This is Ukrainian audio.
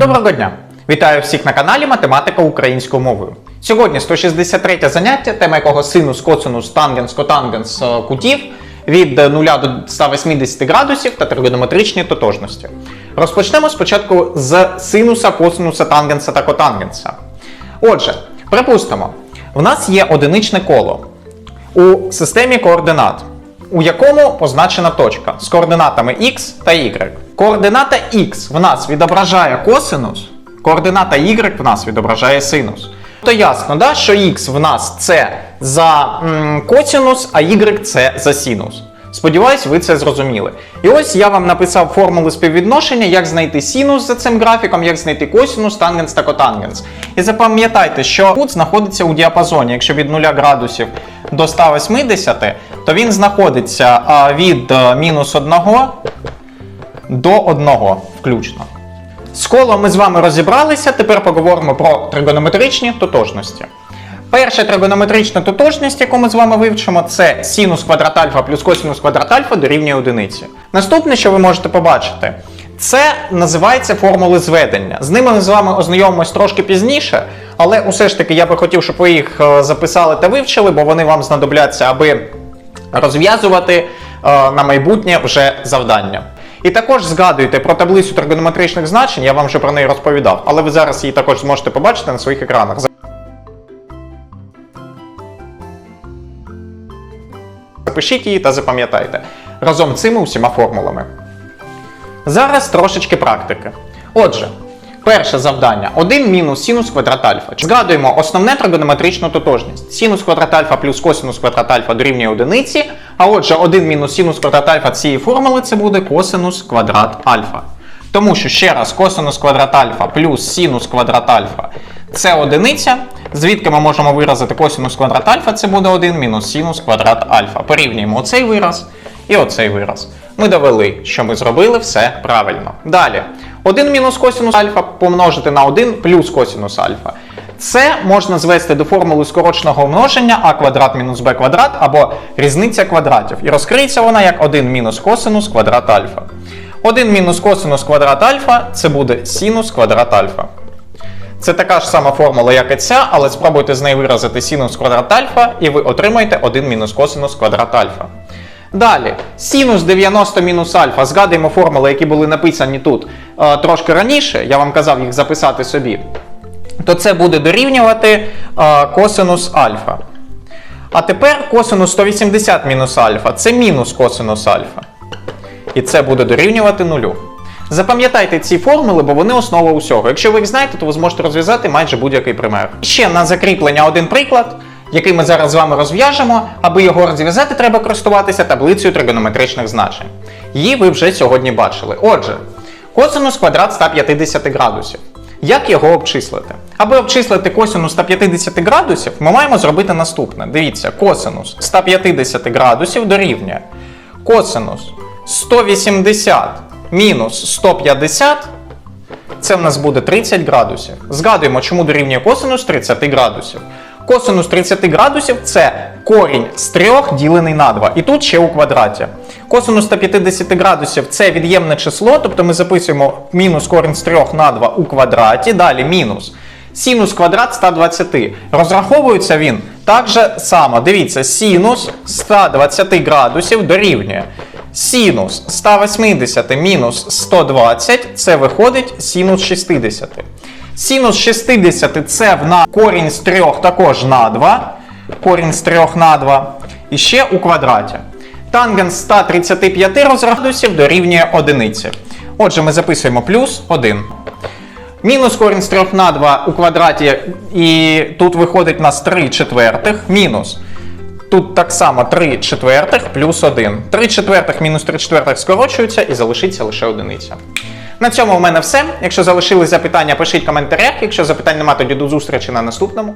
Доброго дня! Вітаю всіх на каналі Математика українською мовою. Сьогодні 163 заняття, тема якого синус, коцинус, тангенс, котангенс е, кутів від 0 до 180 градусів та тригонометричні тотожності. Розпочнемо спочатку з синуса, косинуса, тангенса та котангенса. Отже, припустимо, в нас є одиничне коло у системі координат, у якому позначена точка з координатами x та y. Координата x в нас відображає косинус, координата y в нас відображає синус. То ясно, да, що x в нас це за м, косинус, а y це за синус. Сподіваюсь, ви це зрозуміли. І ось я вам написав формули співвідношення, як знайти синус за цим графіком, як знайти косинус, тангенс та котангенс. І запам'ятайте, що кут знаходиться у діапазоні. Якщо від 0 градусів до 180, то він знаходиться від е, мінус 1 до 1 включно. З колом ми з вами розібралися, тепер поговоримо про тригонометричні тотожності. Перша тригонометрична тотожність, яку ми з вами вивчимо, це синус квадрат альфа плюс косинус квадрат альфа дорівнює одиниці. Наступне, що ви можете побачити, це називається формули зведення. З ними ми з вами ознайомимось трошки пізніше, але усе ж таки я би хотів, щоб ви їх е, записали та вивчили, бо вони вам знадобляться, аби розв'язувати е, на майбутнє вже завдання. І також згадуйте про таблицю тригонометричних значень, я вам вже про неї розповідав, але ви зараз її також зможете побачити на своїх екранах. Запишіть її та запам'ятайте разом цими усіма формулами. Зараз трошечки практики. Отже, перше завдання 1 мінус синус квадрат альфа. Згадуємо основне тригонометричну тотожність. Синус квадрат альфа плюс косинус квадрат альфа дорівнює одиниці. А отже, 1 мінус синус квадрат альфа цієї формули це буде косинус квадрат альфа. Тому що ще раз косинус квадрат альфа плюс синус квадрат альфа це одиниця. Звідки ми можемо виразити косинус квадрат альфа, це буде 1 мінус синус квадрат альфа. Порівнюємо оцей вираз і оцей вираз. Ми довели, що ми зробили все правильно. Далі. 1 мінус косинус альфа помножити на 1 плюс косинус альфа. Це можна звести до формули скороченого множення а квадрат мінус b квадрат або різниця квадратів. І розкриється вона як 1 мінус косинус квадрат альфа. 1 мінус косинус квадрат альфа це буде синус квадрат альфа. Це така ж сама формула, як і ця, але спробуйте з неї виразити синус квадрат альфа, і ви отримаєте 1 мінус косинус квадрат альфа. Далі, синус 90 мінус альфа. Згадуємо формули, які були написані тут е, трошки раніше, я вам казав їх записати собі. То це буде дорівнювати е, косинус альфа. А тепер косинус 180 мінус альфа це мінус косинус альфа. І це буде дорівнювати нулю. Запам'ятайте ці формули, бо вони основа усього. Якщо ви їх знаєте, то ви зможете розв'язати майже будь-який пример. Ще на закріплення один приклад, який ми зараз з вами розв'яжемо. Аби його розв'язати, треба користуватися таблицею тригонометричних значень. Її ви вже сьогодні бачили. Отже, косинус квадрат 150 градусів. Як його обчислити? Аби обчислити косинус 150 градусів, ми маємо зробити наступне. Дивіться, косинус 150 градусів дорівнює косинус 180 мінус 150. Це в нас буде 30 градусів. Згадуємо, чому дорівнює косинус 30 градусів. Косинус 30 градусів це корінь з 3 ділений на 2. І тут ще у квадраті. Косинус 150 градусів це від'ємне число, тобто ми записуємо мінус корінь з 3 на 2 у квадраті. Далі мінус. Синус квадрат 120. Розраховується він так же само. Дивіться, синус 120 градусів дорівнює. Синус 180 мінус 120 це виходить синус 60. Синус 60 це в нас корінь з 3 також на 2. Корінь з 3 на 2. І ще у квадраті. Тангенс 135 розградусів дорівнює 1. Отже, ми записуємо плюс 1. Мінус корінь з 3 на 2 у квадраті, і тут виходить у нас 3 четвертих. Мінус. Тут так само 3 четвертих плюс 1. 3 четвертих мінус 3 четвертих скорочуються і залишиться лише одиниця. На цьому у мене все. Якщо залишились запитання, пишіть коментарях. Якщо запитань немає, тоді до зустрічі на наступному.